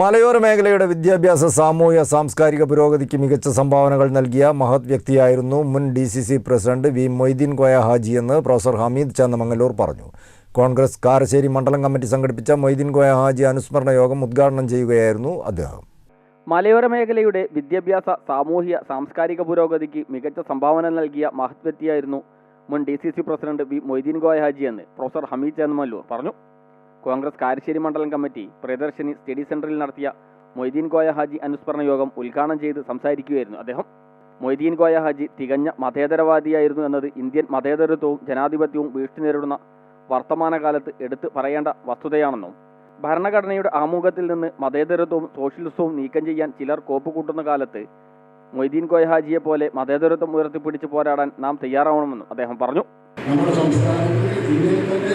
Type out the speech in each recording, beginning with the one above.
മലയോര മേഖലയുടെ വിദ്യാഭ്യാസ സാമൂഹ്യ സാംസ്കാരിക പുരോഗതിക്ക് മികച്ച സംഭാവനകൾ നൽകിയ മഹത് വ്യക്തിയായിരുന്നു മുൻ D C C president V Moideen Koya Haji എന്ന് പ്രൊഫസർ ഹമീദ് ചന്ദമംഗലൂർ പറഞ്ഞു. കോൺഗ്രസ് കാരശ്ശേരി മണ്ഡലം കമ്മിറ്റി സംഘടിപ്പിച്ച മൊയ്തീൻ കോയ ഹാജി അനുസ്മരണ യോഗം ഉദ്ഘാടനം ചെയ്യുകയായിരുന്നു അദ്ദേഹം. മലയോര മേഖലയുടെ വിദ്യാഭ്യാസ സാമൂഹ്യ സാംസ്കാരിക പുരോഗതിക്ക് മികച്ച സംഭാവന നൽകിയ മഹത് വ്യക്തിയായിരുന്നു മുൻ D C C president V Moideen Koya Haji എന്ന് പ്രൊഫസർ ഹമീദ് ചന്ദമല്ലൂർ പറഞ്ഞു. കോൺഗ്രസ് കാരശ്ശേരി മണ്ഡലം കമ്മിറ്റി പ്രിയദർശിനി സ്റ്റഡി സെന്ററിൽ നടത്തിയ മൊയ്തീൻ ഗോയ ഹാജി അനുസ്മരണ യോഗം ഉദ്ഘാടനം ചെയ്ത് സംസാരിക്കുകയായിരുന്നു അദ്ദേഹം. മൊയ്തീൻ ഗോയ ഹാജി തികഞ്ഞ മതേതരവാദിയായിരുന്നു എന്നത് ഇന്ത്യൻ മതേതരത്വവും ജനാധിപത്യവും വീഴ്ച നേരിടുന്ന വർത്തമാനകാലത്ത് എടുത്തു പറയേണ്ട വസ്തുതയാണെന്നും ഭരണഘടനയുടെ ആമുഖത്തിൽ നിന്ന് മതേതരത്വവും സോഷ്യലിസവും നീക്കം ചെയ്യാൻ ചിലർ കോപ്പുകൂട്ടുന്ന കാലത്ത് മൊയ്തീൻ കോയ ഹാജിയെ പോലെ മതേതരത്വം ഉയർത്തിപ്പിടിച്ച് പോരാടാൻ നാം തയ്യാറാവണമെന്നും അദ്ദേഹം പറഞ്ഞു. നമ്മുടെ ഇന്ത്യയിൽ തന്നെ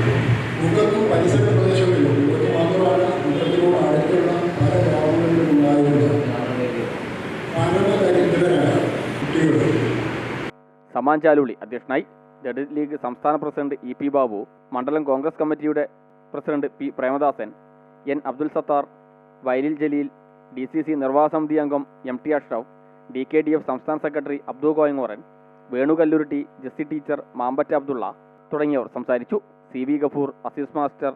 പരിസര പ്രദേശങ്ങളിലും അടുത്തുള്ള പല ഗ്രാമങ്ങളിലും സമാൻ അധ്യക്ഷനായി ജഡ്ജ് ലീഗ് സംസ്ഥാന പ്രസിഡന്റ് ഇ പി ബാബു മണ്ഡലം കോൺഗ്രസ് കമ്മിറ്റിയുടെ president P Premadasan N Abdul Sathar വയലിൽ ജലീൽ ഡി സി സി നിർവാഹക സമിതി അംഗം M T Ashraf D K D F സംസ്ഥാന സെക്രട്ടറി അബ്ദു കോയങ്ങോറൻ വേണുകല്ലുരുട്ടി ജസ്സി ടീച്ചർ മാമ്പറ്റ അബ്ദുള്ള തുടങ്ങിയവർ സംസാരിച്ചു. C V Gafoor Azeez master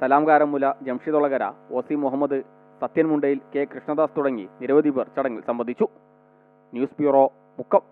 Salam Karamoola Jamshid Olakara O C Muhammad Sathyan Mundayil K Krishnadas തുടങ്ങി നിരവധി പേർ ചടങ്ങിൽ സംബന്ധിച്ചു. News bureau Mukkam.